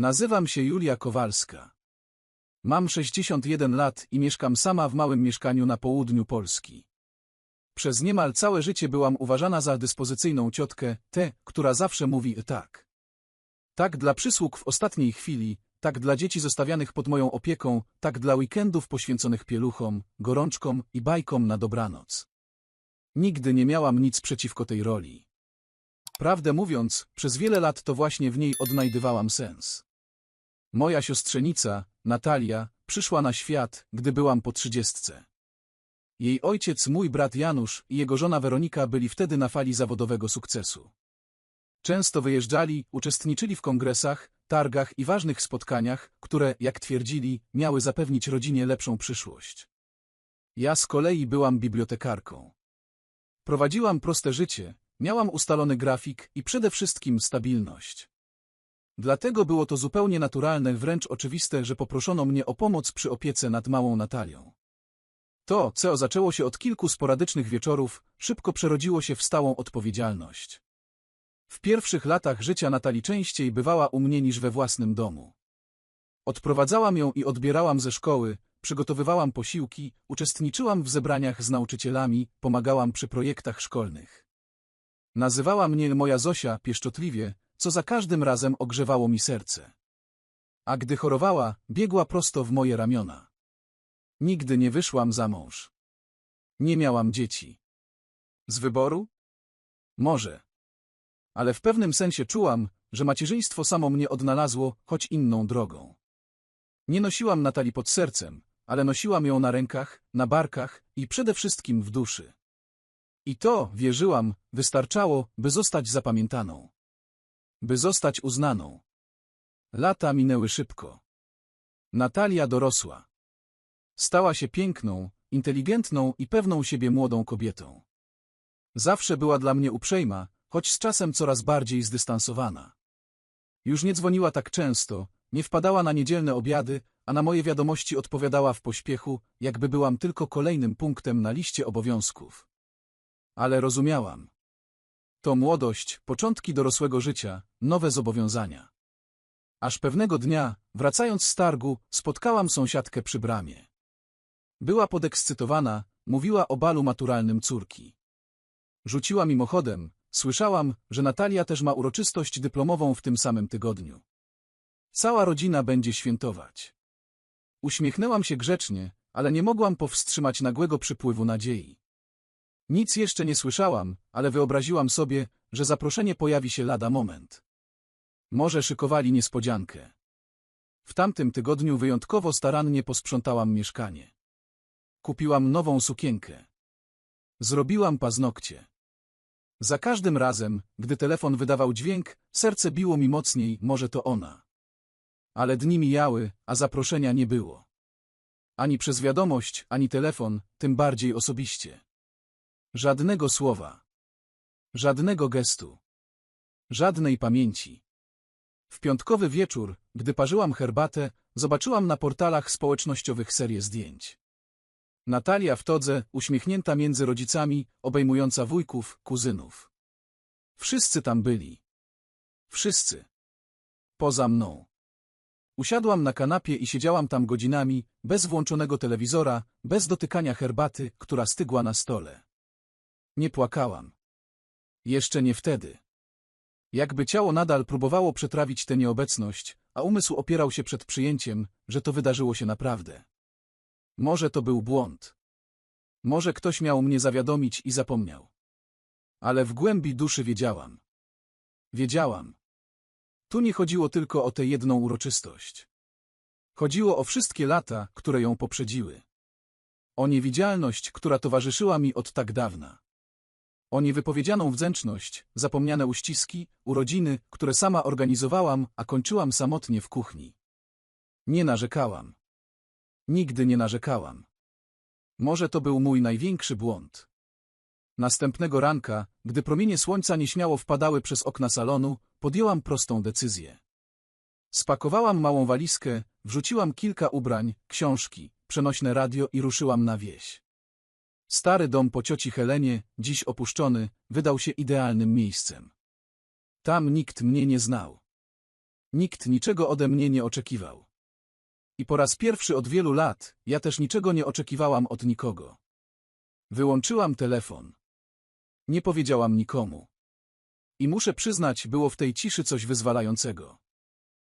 Nazywam się Julia Kowalska. Mam 61 lat i mieszkam sama w małym mieszkaniu na południu Polski. Przez niemal całe życie byłam uważana za dyspozycyjną ciotkę, tę, która zawsze mówi tak. Tak dla przysług w ostatniej chwili, tak dla dzieci zostawianych pod moją opieką, tak dla weekendów poświęconych pieluchom, gorączkom i bajkom na dobranoc. Nigdy nie miałam nic przeciwko tej roli. Prawdę mówiąc, przez wiele lat to właśnie w niej odnajdywałam sens. Moja siostrzenica, Natalia, przyszła na świat, gdy byłam po trzydziestce. Jej ojciec, mój brat Janusz i jego żona Weronika byli wtedy na fali zawodowego sukcesu. Często wyjeżdżali, uczestniczyli w kongresach, targach i ważnych spotkaniach, które, jak twierdzili, miały zapewnić rodzinie lepszą przyszłość. Ja z kolei byłam bibliotekarką. Prowadziłam proste życie, miałam ustalony grafik i przede wszystkim stabilność. Dlatego było to zupełnie naturalne, wręcz oczywiste, że poproszono mnie o pomoc przy opiece nad małą Natalią. To, co zaczęło się od kilku sporadycznych wieczorów, szybko przerodziło się w stałą odpowiedzialność. W pierwszych latach życia Natalii częściej bywała u mnie niż we własnym domu. Odprowadzałam ją i odbierałam ze szkoły, przygotowywałam posiłki, uczestniczyłam w zebraniach z nauczycielami, pomagałam przy projektach szkolnych. Nazywała mnie moja Zosia pieszczotliwie, co za każdym razem ogrzewało mi serce. A gdy chorowała, biegła prosto w moje ramiona. Nigdy nie wyszłam za mąż. Nie miałam dzieci. Z wyboru? Może. Ale w pewnym sensie czułam, że macierzyństwo samo mnie odnalazło, choć inną drogą. Nie nosiłam Natalii pod sercem, ale nosiłam ją na rękach, na barkach i przede wszystkim w duszy. I to, wierzyłam, wystarczało, by zostać zapamiętaną. By zostać uznaną. Lata minęły szybko. Natalia dorosła. Stała się piękną, inteligentną i pewną siebie młodą kobietą. Zawsze była dla mnie uprzejma, choć z czasem coraz bardziej zdystansowana. Już nie dzwoniła tak często, nie wpadała na niedzielne obiady, a na moje wiadomości odpowiadała w pośpiechu, jakby byłam tylko kolejnym punktem na liście obowiązków. Ale rozumiałam. To młodość, początki dorosłego życia, nowe zobowiązania. Aż pewnego dnia, wracając z targu, spotkałam sąsiadkę przy bramie. Była podekscytowana, mówiła o balu maturalnym córki. Rzuciła mimochodem, słyszałam, że Natalia też ma uroczystość dyplomową w tym samym tygodniu. Cała rodzina będzie świętować. Uśmiechnęłam się grzecznie, ale nie mogłam powstrzymać nagłego przypływu nadziei. Nic jeszcze nie słyszałam, ale wyobraziłam sobie, że zaproszenie pojawi się lada moment. Może szykowali niespodziankę. W tamtym tygodniu wyjątkowo starannie posprzątałam mieszkanie. Kupiłam nową sukienkę. Zrobiłam paznokcie. Za każdym razem, gdy telefon wydawał dźwięk, serce biło mi mocniej, może to ona. Ale dni mijały, a zaproszenia nie było. Ani przez wiadomość, ani telefon, tym bardziej osobiście. Żadnego słowa. Żadnego gestu. Żadnej pamięci. W piątkowy wieczór, gdy parzyłam herbatę, zobaczyłam na portalach społecznościowych serię zdjęć. Natalia w todze, uśmiechnięta między rodzicami, obejmująca wujków, kuzynów. Wszyscy tam byli. Wszyscy. Poza mną. Usiadłam na kanapie i siedziałam tam godzinami, bez włączonego telewizora, bez dotykania herbaty, która stygła na stole. Nie płakałam. Jeszcze nie wtedy. Jakby ciało nadal próbowało przetrawić tę nieobecność, a umysł opierał się przed przyjęciem, że to wydarzyło się naprawdę. Może to był błąd. Może ktoś miał mnie zawiadomić i zapomniał. Ale w głębi duszy wiedziałam. Wiedziałam. Tu nie chodziło tylko o tę jedną uroczystość. Chodziło o wszystkie lata, które ją poprzedziły. O niewidzialność, która towarzyszyła mi od tak dawna. O niewypowiedzianą wdzięczność, zapomniane uściski, urodziny, które sama organizowałam, a kończyłam samotnie w kuchni. Nie narzekałam. Nigdy nie narzekałam. Może to był mój największy błąd. Następnego ranka, gdy promienie słońca nieśmiało wpadały przez okna salonu, podjęłam prostą decyzję. Spakowałam małą walizkę, wrzuciłam kilka ubrań, książki, przenośne radio i ruszyłam na wieś. Stary dom po cioci Helenie, dziś opuszczony, wydał się idealnym miejscem. Tam nikt mnie nie znał. Nikt niczego ode mnie nie oczekiwał. I po raz pierwszy od wielu lat ja też niczego nie oczekiwałam od nikogo. Wyłączyłam telefon. Nie powiedziałam nikomu. I muszę przyznać, było w tej ciszy coś wyzwalającego.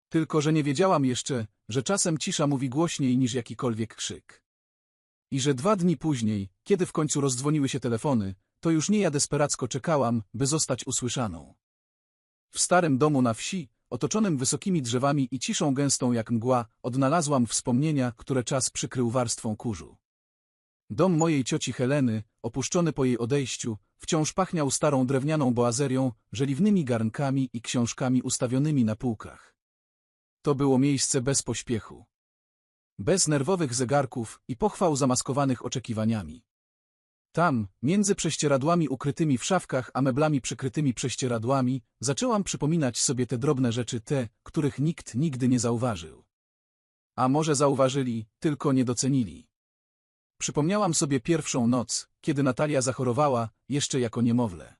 Tylko, że nie wiedziałam jeszcze, że czasem cisza mówi głośniej niż jakikolwiek krzyk. I że dwa dni później, kiedy w końcu rozdzwoniły się telefony, to już nie ja desperacko czekałam, by zostać usłyszaną. W starym domu na wsi, otoczonym wysokimi drzewami i ciszą gęstą jak mgła, odnalazłam wspomnienia, które czas przykrył warstwą kurzu. Dom mojej cioci Heleny, opuszczony po jej odejściu, wciąż pachniał starą drewnianą boazerią, żeliwnymi garnkami i książkami ustawionymi na półkach. To było miejsce bez pośpiechu. Bez nerwowych zegarków i pochwał zamaskowanych oczekiwaniami. Tam, między prześcieradłami ukrytymi w szafkach a meblami przykrytymi prześcieradłami, zaczęłam przypominać sobie te drobne rzeczy te, których nikt nigdy nie zauważył. A może zauważyli, tylko nie docenili. Przypomniałam sobie pierwszą noc, kiedy Natalia zachorowała, jeszcze jako niemowlę.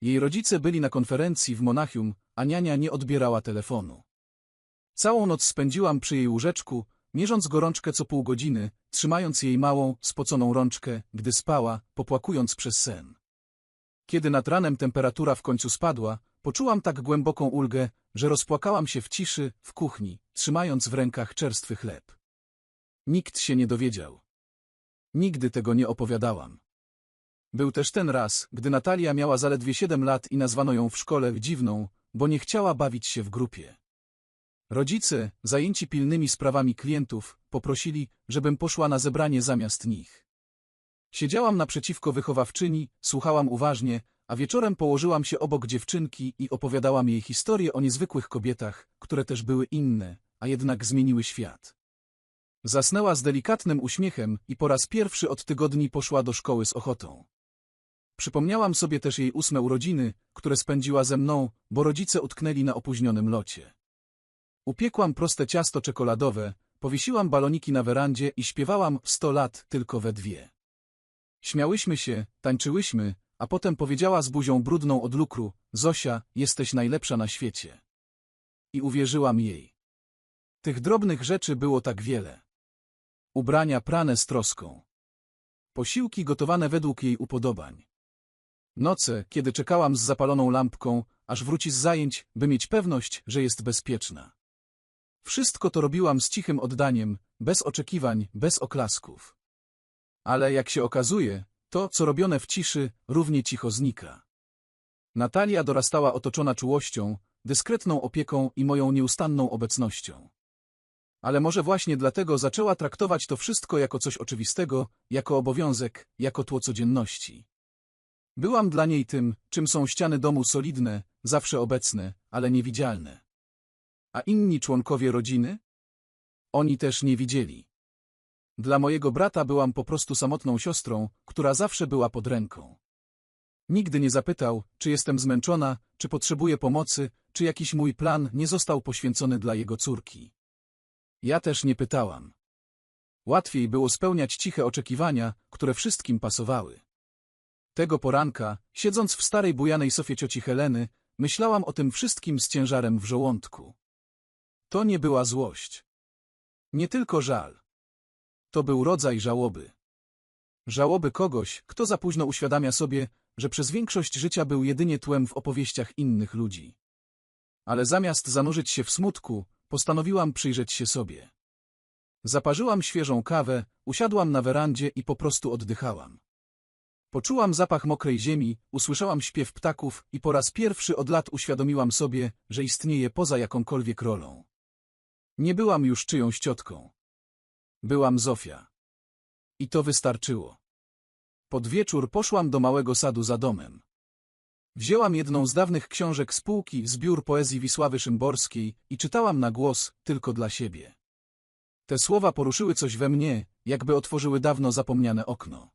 Jej rodzice byli na konferencji w Monachium, a niania nie odbierała telefonu. Całą noc spędziłam przy jej łóżeczku, mierząc gorączkę co pół godziny, trzymając jej małą, spoconą rączkę, gdy spała, popłakując przez sen. Kiedy nad ranem temperatura w końcu spadła, poczułam tak głęboką ulgę, że rozpłakałam się w ciszy, w kuchni, trzymając w rękach czerstwy chleb. Nikt się nie dowiedział. Nigdy tego nie opowiadałam. Był też ten raz, gdy Natalia miała zaledwie siedem lat i nazwano ją w szkole dziwną, bo nie chciała bawić się w grupie. Rodzice, zajęci pilnymi sprawami klientów, poprosili, żebym poszła na zebranie zamiast nich. Siedziałam naprzeciwko wychowawczyni, słuchałam uważnie, a wieczorem położyłam się obok dziewczynki i opowiadałam jej historię o niezwykłych kobietach, które też były inne, a jednak zmieniły świat. Zasnęła z delikatnym uśmiechem i po raz pierwszy od tygodni poszła do szkoły z ochotą. Przypomniałam sobie też jej ósme urodziny, które spędziła ze mną, bo rodzice utknęli na opóźnionym locie. Upiekłam proste ciasto czekoladowe, powiesiłam baloniki na werandzie i śpiewałam sto lat tylko we dwie. Śmiałyśmy się, tańczyłyśmy, a potem powiedziała z buzią brudną od lukru, Zosia, jesteś najlepsza na świecie. I uwierzyłam jej. Tych drobnych rzeczy było tak wiele. Ubrania prane z troską. Posiłki gotowane według jej upodobań. Noce, kiedy czekałam z zapaloną lampką, aż wróci z zajęć, by mieć pewność, że jest bezpieczna. Wszystko to robiłam z cichym oddaniem, bez oczekiwań, bez oklasków. Ale jak się okazuje, to, co robione w ciszy, równie cicho znika. Natalia dorastała otoczona czułością, dyskretną opieką i moją nieustanną obecnością. Ale może właśnie dlatego zaczęła traktować to wszystko jako coś oczywistego, jako obowiązek, jako tło codzienności. Byłam dla niej tym, czym są ściany domu solidne, zawsze obecne, ale niewidzialne. A inni członkowie rodziny? Oni też nie widzieli. Dla mojego brata byłam po prostu samotną siostrą, która zawsze była pod ręką. Nigdy nie zapytał, czy jestem zmęczona, czy potrzebuję pomocy, czy jakiś mój plan nie został poświęcony dla jego córki. Ja też nie pytałam. Łatwiej było spełniać ciche oczekiwania, które wszystkim pasowały. Tego poranka, siedząc w starej bujanej sofie cioci Heleny, myślałam o tym wszystkim z ciężarem w żołądku. To nie była złość. Nie tylko żal. To był rodzaj żałoby. Żałoby kogoś, kto za późno uświadamia sobie, że przez większość życia był jedynie tłem w opowieściach innych ludzi. Ale zamiast zanurzyć się w smutku, postanowiłam przyjrzeć się sobie. Zaparzyłam świeżą kawę, usiadłam na werandzie i po prostu oddychałam. Poczułam zapach mokrej ziemi, usłyszałam śpiew ptaków i po raz pierwszy od lat uświadomiłam sobie, że istnieje poza jakąkolwiek rolą. Nie byłam już czyjąś ciotką. Byłam Zofia. I to wystarczyło. Pod wieczór poszłam do małego sadu za domem. Wzięłam jedną z dawnych książek z półki, zbiór poezji Wisławy Szymborskiej i czytałam na głos, tylko dla siebie. Te słowa poruszyły coś we mnie, jakby otworzyły dawno zapomniane okno.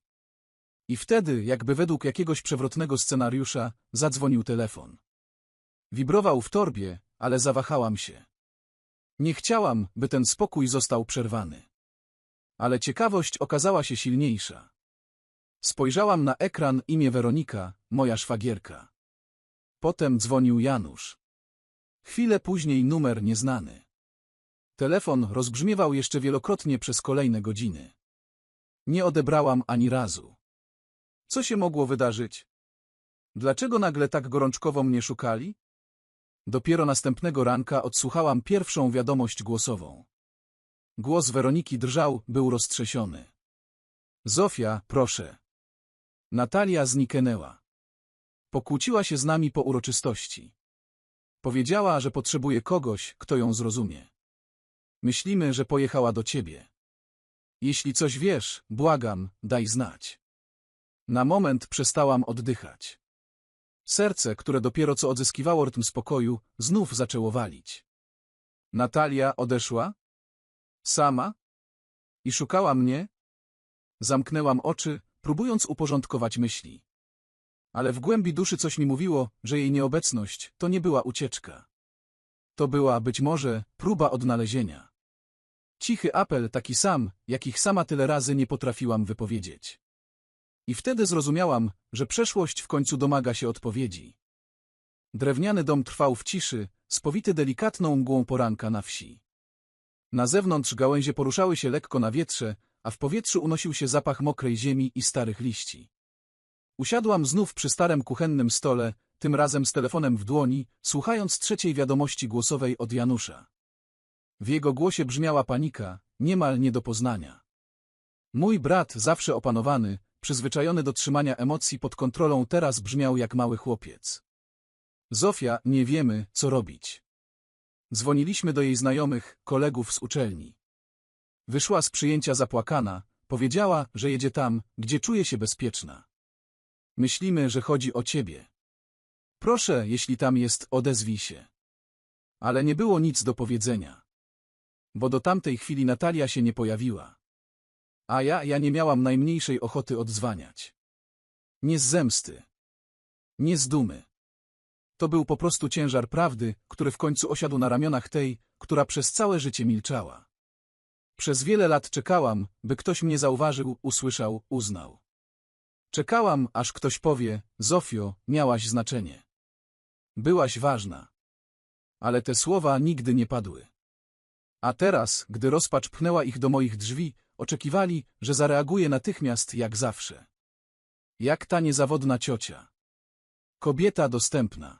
I wtedy, jakby według jakiegoś przewrotnego scenariusza, zadzwonił telefon. Wibrował w torbie, ale zawahałam się. Nie chciałam, by ten spokój został przerwany. Ale ciekawość okazała się silniejsza. Spojrzałam na ekran imię Weronika, moja szwagierka. Potem dzwonił Janusz. Chwilę później numer nieznany. Telefon rozbrzmiewał jeszcze wielokrotnie przez kolejne godziny. Nie odebrałam ani razu. Co się mogło wydarzyć? Dlaczego nagle tak gorączkowo mnie szukali? Dopiero następnego ranka odsłuchałam pierwszą wiadomość głosową. Głos Weroniki drżał, był roztrzesiony. Zofia, proszę. Natalia zniknęła. Pokłóciła się z nami po uroczystości. Powiedziała, że potrzebuje kogoś, kto ją zrozumie. Myślimy, że pojechała do ciebie. Jeśli coś wiesz, błagam, daj znać. Na moment przestałam oddychać. Serce, które dopiero co odzyskiwało rytm spokoju, znów zaczęło walić. Natalia odeszła? Sama? I szukała mnie? Zamknęłam oczy, próbując uporządkować myśli. Ale w głębi duszy coś mi mówiło, że jej nieobecność to nie była ucieczka. To była, być może, próba odnalezienia. Cichy apel taki sam, jakich sama tyle razy nie potrafiłam wypowiedzieć. I wtedy zrozumiałam, że przeszłość w końcu domaga się odpowiedzi. Drewniany dom trwał w ciszy, spowity delikatną mgłą poranka na wsi. Na zewnątrz gałęzie poruszały się lekko na wietrze, a w powietrzu unosił się zapach mokrej ziemi i starych liści. Usiadłam znów przy starym kuchennym stole, tym razem z telefonem w dłoni, słuchając trzeciej wiadomości głosowej od Janusza. W jego głosie brzmiała panika, niemal nie do poznania. Mój brat, zawsze opanowany, przyzwyczajony do trzymania emocji pod kontrolą, teraz brzmiał jak mały chłopiec. Zofia, nie wiemy, co robić. Dzwoniliśmy do jej znajomych, kolegów z uczelni. Wyszła z przyjęcia zapłakana, powiedziała, że jedzie tam, gdzie czuje się bezpieczna. Myślimy, że chodzi o ciebie. Proszę, jeśli tam jest, odezwij się. Ale nie było nic do powiedzenia. Bo do tamtej chwili Natalia się nie pojawiła. A ja, ja nie miałam najmniejszej ochoty odzwaniać. Nie z zemsty. Nie z dumy. To był po prostu ciężar prawdy, który w końcu osiadł na ramionach tej, która przez całe życie milczała. Przez wiele lat czekałam, by ktoś mnie zauważył, usłyszał, uznał. Czekałam, aż ktoś powie, Zofio, miałaś znaczenie. Byłaś ważna. Ale te słowa nigdy nie padły. A teraz, gdy rozpacz pchnęła ich do moich drzwi, oczekiwali, że zareaguję natychmiast jak zawsze. Jak ta niezawodna ciocia. Kobieta dostępna.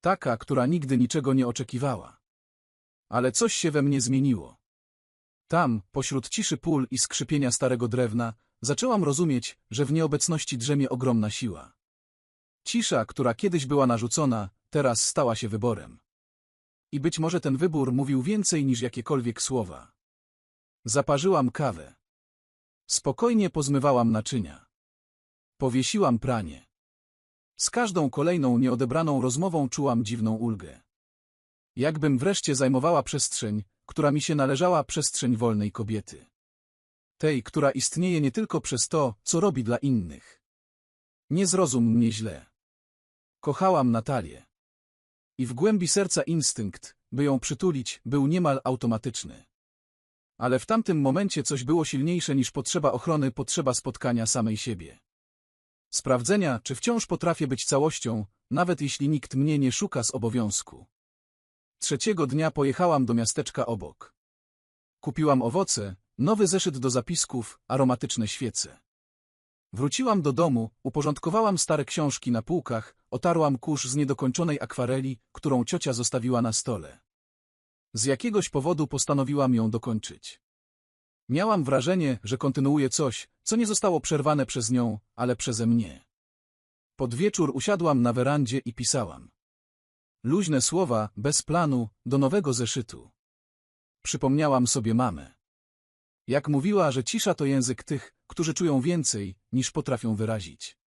Taka, która nigdy niczego nie oczekiwała. Ale coś się we mnie zmieniło. Tam, pośród ciszy pól i skrzypienia starego drewna, zaczęłam rozumieć, że w nieobecności drzemie ogromna siła. Cisza, która kiedyś była narzucona, teraz stała się wyborem. I być może ten wybór mówił więcej niż jakiekolwiek słowa. Zaparzyłam kawę. Spokojnie pozmywałam naczynia. Powiesiłam pranie. Z każdą kolejną nieodebraną rozmową czułam dziwną ulgę. Jakbym wreszcie zajmowała przestrzeń, która mi się należała przestrzeń wolnej kobiety. Tej, która istnieje nie tylko przez to, co robi dla innych. Nie zrozum mnie źle. Kochałam Natalię. I w głębi serca instynkt, by ją przytulić, był niemal automatyczny. Ale w tamtym momencie coś było silniejsze niż potrzeba ochrony, potrzeba spotkania samej siebie. Sprawdzenia, czy wciąż potrafię być całością, nawet jeśli nikt mnie nie szuka z obowiązku. Trzeciego dnia pojechałam do miasteczka obok. Kupiłam owoce, nowy zeszyt do zapisków, aromatyczne świece. Wróciłam do domu, uporządkowałam stare książki na półkach, otarłam kurz z niedokończonej akwareli, którą ciocia zostawiła na stole. Z jakiegoś powodu postanowiłam ją dokończyć. Miałam wrażenie, że kontynuuję coś, co nie zostało przerwane przez nią, ale przeze mnie. Pod wieczór usiadłam na werandzie i pisałam. Luźne słowa, bez planu, do nowego zeszytu. Przypomniałam sobie mamę. Jak mówiła, że cisza to język tych, którzy czują więcej, niż potrafią wyrazić.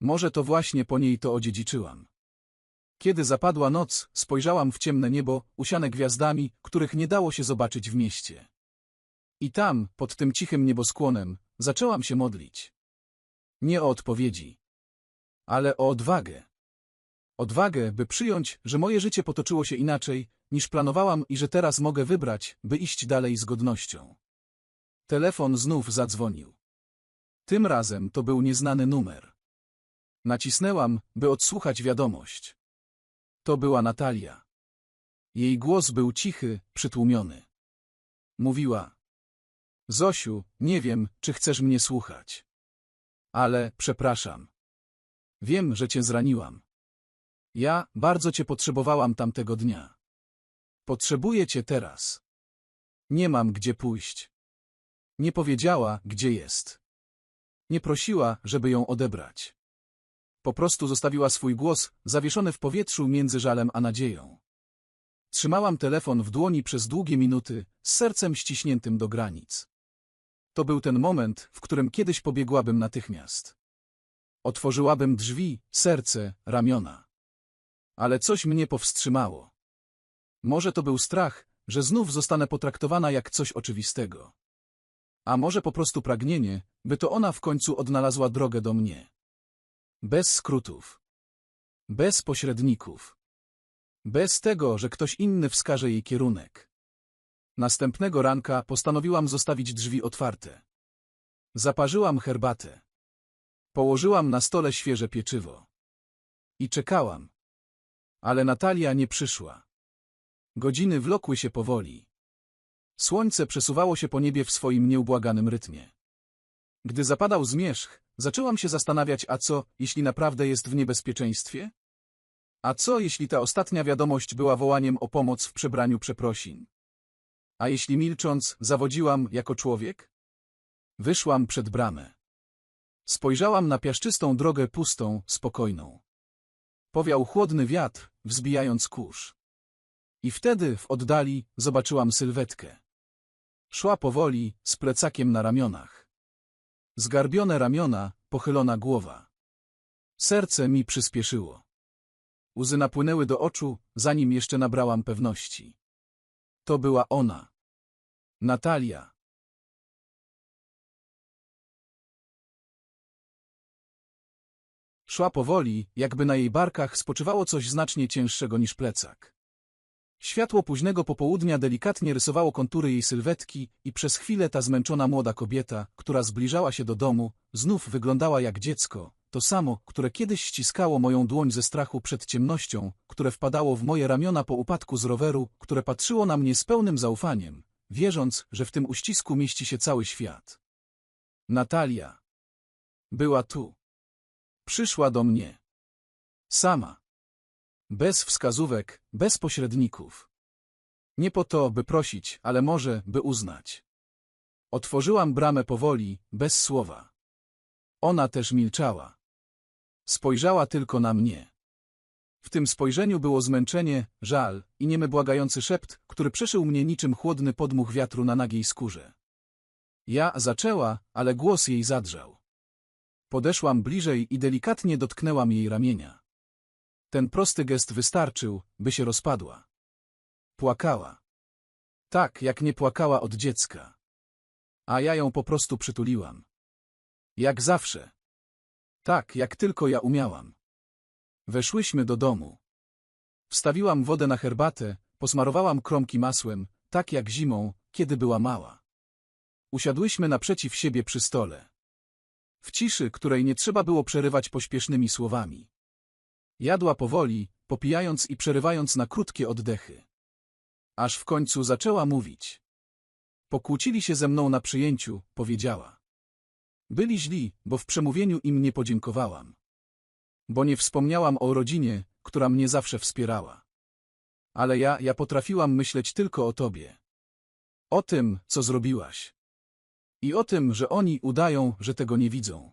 Może to właśnie po niej to odziedziczyłam. Kiedy zapadła noc, spojrzałam w ciemne niebo, usiane gwiazdami, których nie dało się zobaczyć w mieście. I tam, pod tym cichym nieboskłonem, zaczęłam się modlić. Nie o odpowiedzi, ale o odwagę. Odwagę, by przyjąć, że moje życie potoczyło się inaczej, niż planowałam i że teraz mogę wybrać, by iść dalej z godnością. Telefon znów zadzwonił. Tym razem to był nieznany numer. Nacisnęłam, by odsłuchać wiadomość. To była Natalia. Jej głos był cichy, przytłumiony. Mówiła. Zosiu, nie wiem, czy chcesz mnie słuchać. Ale, przepraszam. Wiem, że cię zraniłam. Ja bardzo cię potrzebowałam tamtego dnia. Potrzebuję cię teraz. Nie mam gdzie pójść. Nie powiedziała, gdzie jest. Nie prosiła, żeby ją odebrać. Po prostu zostawiła swój głos zawieszony w powietrzu między żalem a nadzieją. Trzymałam telefon w dłoni przez długie minuty, z sercem ściśniętym do granic. To był ten moment, w którym kiedyś pobiegłabym natychmiast. Otworzyłabym drzwi, serce, ramiona. Ale coś mnie powstrzymało. Może to był strach, że znów zostanę potraktowana jak coś oczywistego. A może po prostu pragnienie, by to ona w końcu odnalazła drogę do mnie. Bez skrótów. Bez pośredników. Bez tego, że ktoś inny wskaże jej kierunek. Następnego ranka postanowiłam zostawić drzwi otwarte. Zaparzyłam herbatę. Położyłam na stole świeże pieczywo. I czekałam. Ale Natalia nie przyszła. Godziny wlokły się powoli. Słońce przesuwało się po niebie w swoim nieubłaganym rytmie. Gdy zapadał zmierzch, zaczęłam się zastanawiać, a co, jeśli naprawdę jest w niebezpieczeństwie? A co, jeśli ta ostatnia wiadomość była wołaniem o pomoc w przebraniu przeprosin? A jeśli milcząc, zawodziłam jako człowiek? Wyszłam przed bramę. Spojrzałam na piaszczystą drogę pustą, spokojną. Powiał chłodny wiatr, wzbijając kurz. I wtedy, w oddali, zobaczyłam sylwetkę. Szła powoli, z plecakiem na ramionach. Zgarbione ramiona, pochylona głowa. Serce mi przyspieszyło. Łzy napłynęły do oczu, zanim jeszcze nabrałam pewności. To była ona. Natalia. Szła powoli, jakby na jej barkach spoczywało coś znacznie cięższego niż plecak. Światło późnego popołudnia delikatnie rysowało kontury jej sylwetki i przez chwilę ta zmęczona młoda kobieta, która zbliżała się do domu, znów wyglądała jak dziecko, to samo, które kiedyś ściskało moją dłoń ze strachu przed ciemnością, które wpadało w moje ramiona po upadku z roweru, które patrzyło na mnie z pełnym zaufaniem, wierząc, że w tym uścisku mieści się cały świat. Natalia. Była tu. Przyszła do mnie. Sama. Bez wskazówek, bez pośredników. Nie po to, by prosić, ale może, by uznać. Otworzyłam bramę powoli, bez słowa. Ona też milczała. Spojrzała tylko na mnie. W tym spojrzeniu było zmęczenie, żal i niemy błagający szept, który przeszył mnie niczym chłodny podmuch wiatru na nagiej skórze. Ja zaczęła, ale głos jej zadrżał. Podeszłam bliżej i delikatnie dotknęłam jej ramienia. Ten prosty gest wystarczył, by się rozpadła. Płakała. Tak, jak nie płakała od dziecka. A ja ją po prostu przytuliłam. Jak zawsze. Tak, jak tylko ja umiałam. Weszłyśmy do domu. Wstawiłam wodę na herbatę, posmarowałam kromki masłem, tak jak zimą, kiedy była mała. Usiadłyśmy naprzeciw siebie przy stole. W ciszy, której nie trzeba było przerywać pośpiesznymi słowami. Jadła powoli, popijając i przerywając na krótkie oddechy. Aż w końcu zaczęła mówić. Pokłócili się ze mną na przyjęciu, powiedziała. Byli źli, bo w przemówieniu im nie podziękowałam. Bo nie wspomniałam o rodzinie, która mnie zawsze wspierała. Ale ja, ja potrafiłam myśleć tylko o tobie. O tym, co zrobiłaś. I o tym, że oni udają, że tego nie widzą.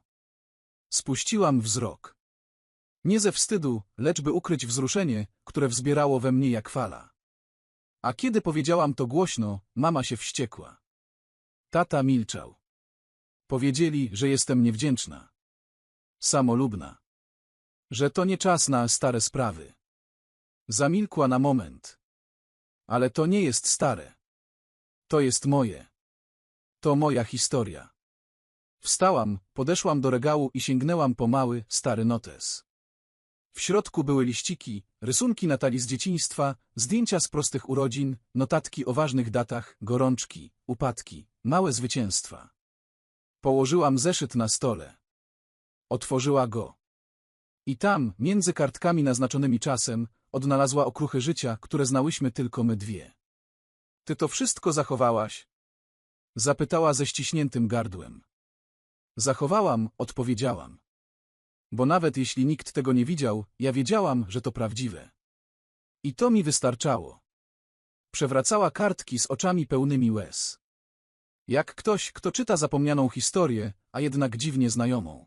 Spuściłam wzrok. Nie ze wstydu, lecz by ukryć wzruszenie, które wzbierało we mnie jak fala. A kiedy powiedziałam to głośno, mama się wściekła. Tata milczał. Powiedzieli, że jestem niewdzięczna. Samolubna. Że to nie czas na stare sprawy. Zamilkła na moment. Ale to nie jest stare. To jest moje. To moja historia. Wstałam, podeszłam do regału i sięgnęłam po mały, stary notes. W środku były liściki, rysunki Natalii z dzieciństwa, zdjęcia z prostych urodzin, notatki o ważnych datach, gorączki, upadki, małe zwycięstwa. Położyłam zeszyt na stole. Otworzyła go. I tam, między kartkami naznaczonymi czasem, odnalazła okruchy życia, które znałyśmy tylko my dwie. Ty to wszystko zachowałaś? Zapytała ze ściśniętym gardłem. Zachowałam, odpowiedziałam. Bo nawet jeśli nikt tego nie widział, ja wiedziałam, że to prawdziwe. I to mi wystarczało. Przewracała kartki z oczami pełnymi łez. Jak ktoś, kto czyta zapomnianą historię, a jednak dziwnie znajomą.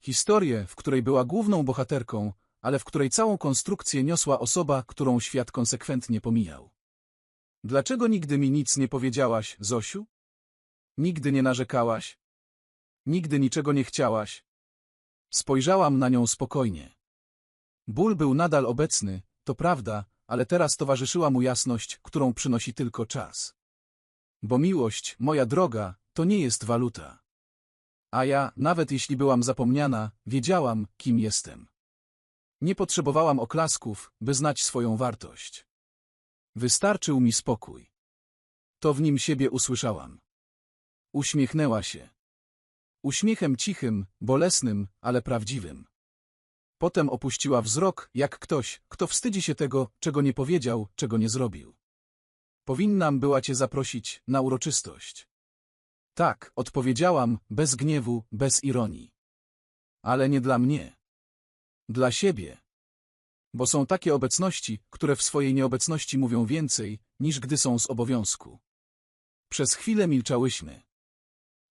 Historię, w której była główną bohaterką, ale w której całą konstrukcję niosła osoba, którą świat konsekwentnie pomijał. Dlaczego nigdy mi nic nie powiedziałaś, Zosiu? Nigdy nie narzekałaś? Nigdy niczego nie chciałaś? Spojrzałam na nią spokojnie. Ból był nadal obecny, to prawda, ale teraz towarzyszyła mu jasność, którą przynosi tylko czas. Bo miłość, moja droga, to nie jest waluta. A ja, nawet jeśli byłam zapomniana, wiedziałam, kim jestem. Nie potrzebowałam oklasków, by znać swoją wartość. Wystarczył mi spokój. To w nim siebie usłyszałam. Uśmiechnęła się. Uśmiechem cichym, bolesnym, ale prawdziwym. Potem opuściła wzrok, jak ktoś, kto wstydzi się tego, czego nie powiedział, czego nie zrobił. Powinnam była cię zaprosić na uroczystość. Tak, odpowiedziałam, bez gniewu, bez ironii. Ale nie dla mnie. Dla siebie. Bo są takie obecności, które w swojej nieobecności mówią więcej, niż gdy są z obowiązku. Przez chwilę milczałyśmy.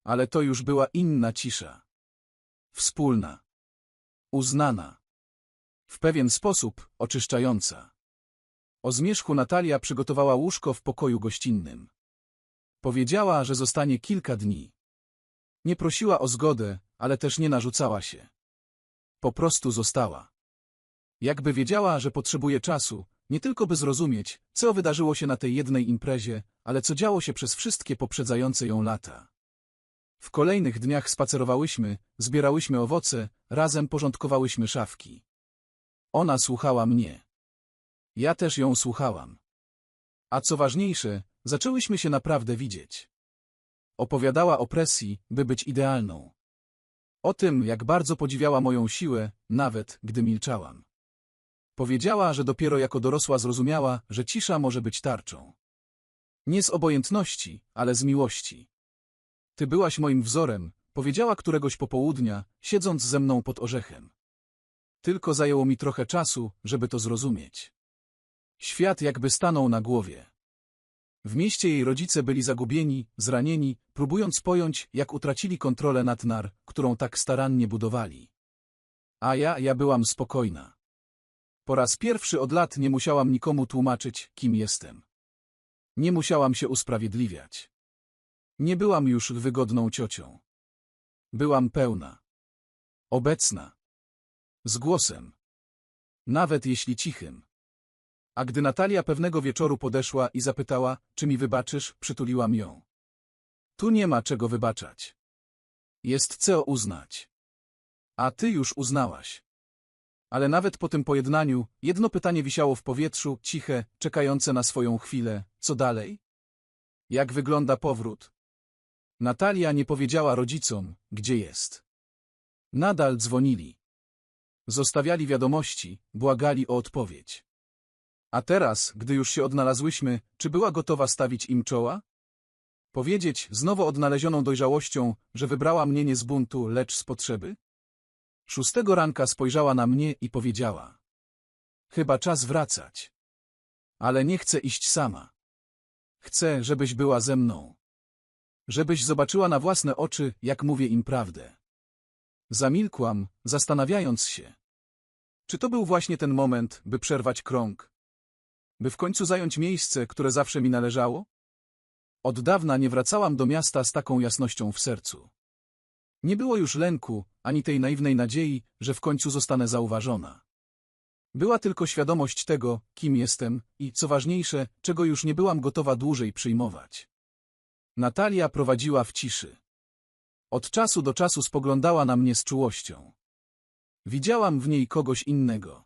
Ale to już była inna cisza. Wspólna. Uznana. W pewien sposób oczyszczająca. O zmierzchu Natalia przygotowała łóżko w pokoju gościnnym. Powiedziała, że zostanie kilka dni. Nie prosiła o zgodę, ale też nie narzucała się. Po prostu została. Jakby wiedziała, że potrzebuje czasu, nie tylko by zrozumieć, co wydarzyło się na tej jednej imprezie, ale co działo się przez wszystkie poprzedzające ją lata. W kolejnych dniach spacerowałyśmy, zbierałyśmy owoce, razem porządkowałyśmy szafki. Ona słuchała mnie. Ja też ją słuchałam. A co ważniejsze, zaczęłyśmy się naprawdę widzieć. Opowiadała o presji, by być idealną. O tym, jak bardzo podziwiała moją siłę, nawet gdy milczałam. Powiedziała, że dopiero jako dorosła zrozumiała, że cisza może być tarczą. Nie z obojętności, ale z miłości. Ty byłaś moim wzorem, powiedziała któregoś popołudnia, siedząc ze mną pod orzechem. Tylko zajęło mi trochę czasu, żeby to zrozumieć. Świat jakby stanął na głowie. W mieście jej rodzice byli zagubieni, zranieni, próbując pojąć, jak utracili kontrolę nad nar, którą tak starannie budowali. A ja, ja byłam spokojna. Po raz pierwszy od lat nie musiałam nikomu tłumaczyć, kim jestem. Nie musiałam się usprawiedliwiać. Nie byłam już wygodną ciocią. Byłam pełna. Obecna. Z głosem. Nawet jeśli cichym. A gdy Natalia pewnego wieczoru podeszła i zapytała, czy mi wybaczysz, przytuliłam ją. Tu nie ma czego wybaczać. Jest co uznać. A ty już uznałaś. Ale nawet po tym pojednaniu, jedno pytanie wisiało w powietrzu, ciche, czekające na swoją chwilę. Co dalej? Jak wygląda powrót? Natalia nie powiedziała rodzicom, gdzie jest. Nadal dzwonili. Zostawiali wiadomości, błagali o odpowiedź. A teraz, gdy już się odnalazłyśmy, czy była gotowa stawić im czoła? Powiedzieć z nowo odnalezioną dojrzałością, że wybrała mnie nie z buntu, lecz z potrzeby? Szóstego ranka spojrzała na mnie i powiedziała. Chyba czas wracać. Ale nie chcę iść sama. Chcę, żebyś była ze mną. Żebyś zobaczyła na własne oczy, jak mówię im prawdę. Zamilkłam, zastanawiając się. Czy to był właśnie ten moment, by przerwać krąg? By w końcu zająć miejsce, które zawsze mi należało? Od dawna nie wracałam do miasta z taką jasnością w sercu. Nie było już lęku, ani tej naiwnej nadziei, że w końcu zostanę zauważona. Była tylko świadomość tego, kim jestem i, co ważniejsze, czego już nie byłam gotowa dłużej przyjmować. Natalia prowadziła w ciszy. Od czasu do czasu spoglądała na mnie z czułością. Widziałam w niej kogoś innego.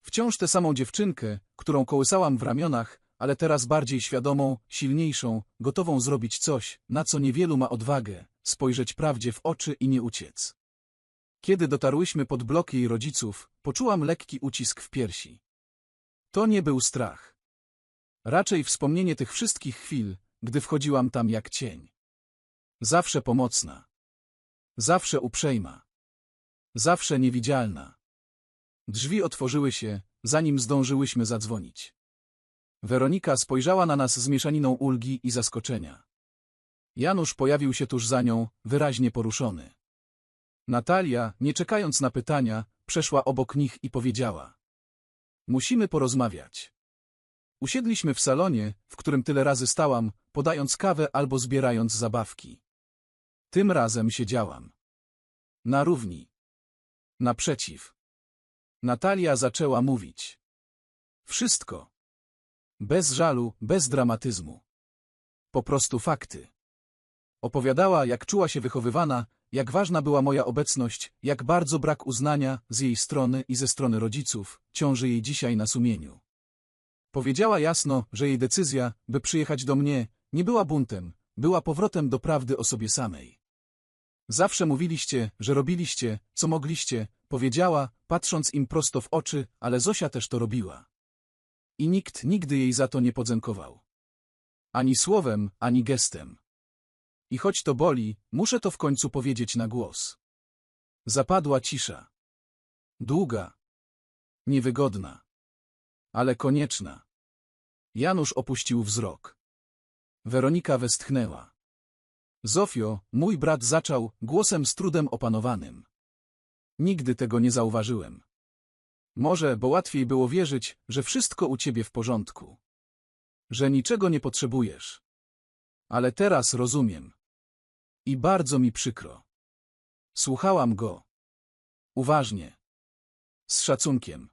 Wciąż tę samą dziewczynkę, którą kołysałam w ramionach, ale teraz bardziej świadomą, silniejszą, gotową zrobić coś, na co niewielu ma odwagę, spojrzeć prawdzie w oczy i nie uciec. Kiedy dotarłyśmy pod blok jej rodziców, poczułam lekki ucisk w piersi. To nie był strach. Raczej wspomnienie tych wszystkich chwil, gdy wchodziłam tam jak cień. Zawsze pomocna. Zawsze uprzejma. Zawsze niewidzialna. Drzwi otworzyły się, zanim zdążyłyśmy zadzwonić. Weronika spojrzała na nas z mieszaniną ulgi i zaskoczenia. Janusz pojawił się tuż za nią, wyraźnie poruszony. Natalia, nie czekając na pytania, przeszła obok nich i powiedziała. Musimy porozmawiać. Usiedliśmy w salonie, w którym tyle razy stałam, podając kawę albo zbierając zabawki. Tym razem siedziałam. Na równi. Naprzeciw. Natalia zaczęła mówić. Wszystko. Bez żalu, bez dramatyzmu. Po prostu fakty. Opowiadała, jak czuła się wychowywana, jak ważna była moja obecność, jak bardzo brak uznania z jej strony i ze strony rodziców ciąży jej dzisiaj na sumieniu. Powiedziała jasno, że jej decyzja, by przyjechać do mnie, nie była buntem, była powrotem do prawdy o sobie samej. Zawsze mówiliście, że robiliście, co mogliście, powiedziała, patrząc im prosto w oczy, ale Zosia też to robiła. I nikt nigdy jej za to nie podziękował. Ani słowem, ani gestem. I choć to boli, muszę to w końcu powiedzieć na głos. Zapadła cisza. Długa. Niewygodna. Ale konieczna. Janusz opuścił wzrok. Weronika westchnęła. Zofio, mój brat zaczął, głosem z trudem opanowanym. Nigdy tego nie zauważyłem. Może, bo łatwiej było wierzyć, że wszystko u ciebie w porządku. Że niczego nie potrzebujesz. Ale teraz rozumiem. I bardzo mi przykro. Słuchałam go. Uważnie. Z szacunkiem.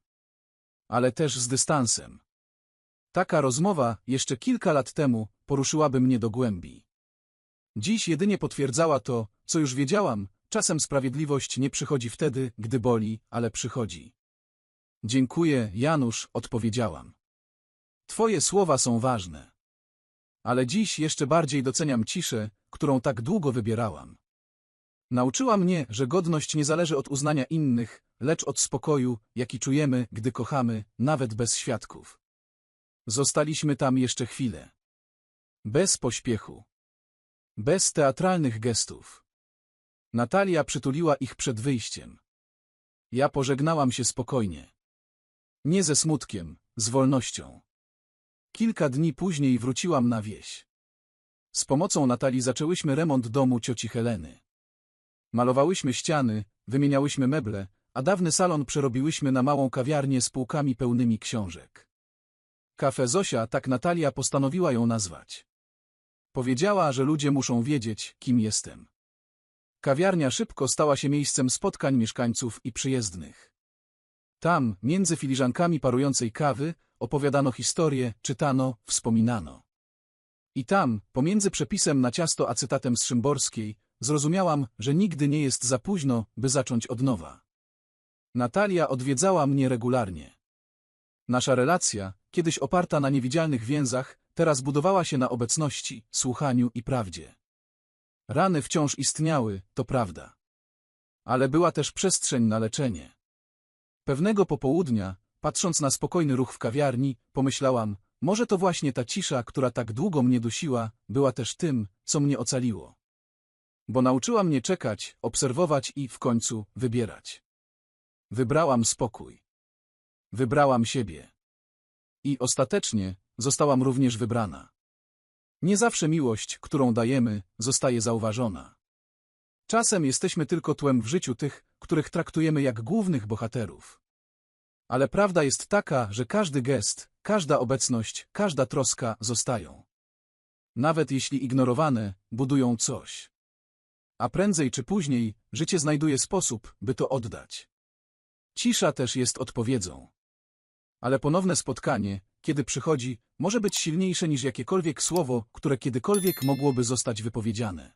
Ale też z dystansem. Taka rozmowa, jeszcze kilka lat temu, poruszyłaby mnie do głębi. Dziś jedynie potwierdzała to, co już wiedziałam, czasem sprawiedliwość nie przychodzi wtedy, gdy boli, ale przychodzi. Dziękuję, Janusz, odpowiedziałam. Twoje słowa są ważne. Ale dziś jeszcze bardziej doceniam ciszę, którą tak długo wybierałam. Nauczyła mnie, że godność nie zależy od uznania innych, lecz od spokoju, jaki czujemy, gdy kochamy, nawet bez świadków. Zostaliśmy tam jeszcze chwilę. Bez pośpiechu. Bez teatralnych gestów. Natalia przytuliła ich przed wyjściem. Ja pożegnałam się spokojnie. Nie ze smutkiem, z wolnością. Kilka dni później wróciłam na wieś. Z pomocą Natalii zaczęłyśmy remont domu cioci Heleny. Malowałyśmy ściany, wymieniałyśmy meble, a dawny salon przerobiłyśmy na małą kawiarnię z półkami pełnymi książek. Kafe Zosia, tak Natalia postanowiła ją nazwać. Powiedziała, że ludzie muszą wiedzieć, kim jestem. Kawiarnia szybko stała się miejscem spotkań mieszkańców i przyjezdnych. Tam, między filiżankami parującej kawy, opowiadano historie, czytano, wspominano. I tam, pomiędzy przepisem na ciasto a cytatem z Szymborskiej, zrozumiałam, że nigdy nie jest za późno, by zacząć od nowa. Natalia odwiedzała mnie regularnie. Nasza relacja, kiedyś oparta na niewidzialnych więzach, teraz budowała się na obecności, słuchaniu i prawdzie. Rany wciąż istniały, to prawda. Ale była też przestrzeń na leczenie. Pewnego popołudnia, patrząc na spokojny ruch w kawiarni, pomyślałam, może to właśnie ta cisza, która tak długo mnie dusiła, była też tym, co mnie ocaliło. Bo nauczyła mnie czekać, obserwować i, w końcu, wybierać. Wybrałam spokój. Wybrałam siebie. I ostatecznie zostałam również wybrana. Nie zawsze miłość, którą dajemy, zostaje zauważona. Czasem jesteśmy tylko tłem w życiu tych, których traktujemy jak głównych bohaterów. Ale prawda jest taka, że każdy gest, każda obecność, każda troska zostają. Nawet jeśli ignorowane, budują coś. A prędzej czy później życie znajduje sposób, by to oddać. Cisza też jest odpowiedzią. Ale ponowne spotkanie, kiedy przychodzi, może być silniejsze niż jakiekolwiek słowo, które kiedykolwiek mogłoby zostać wypowiedziane.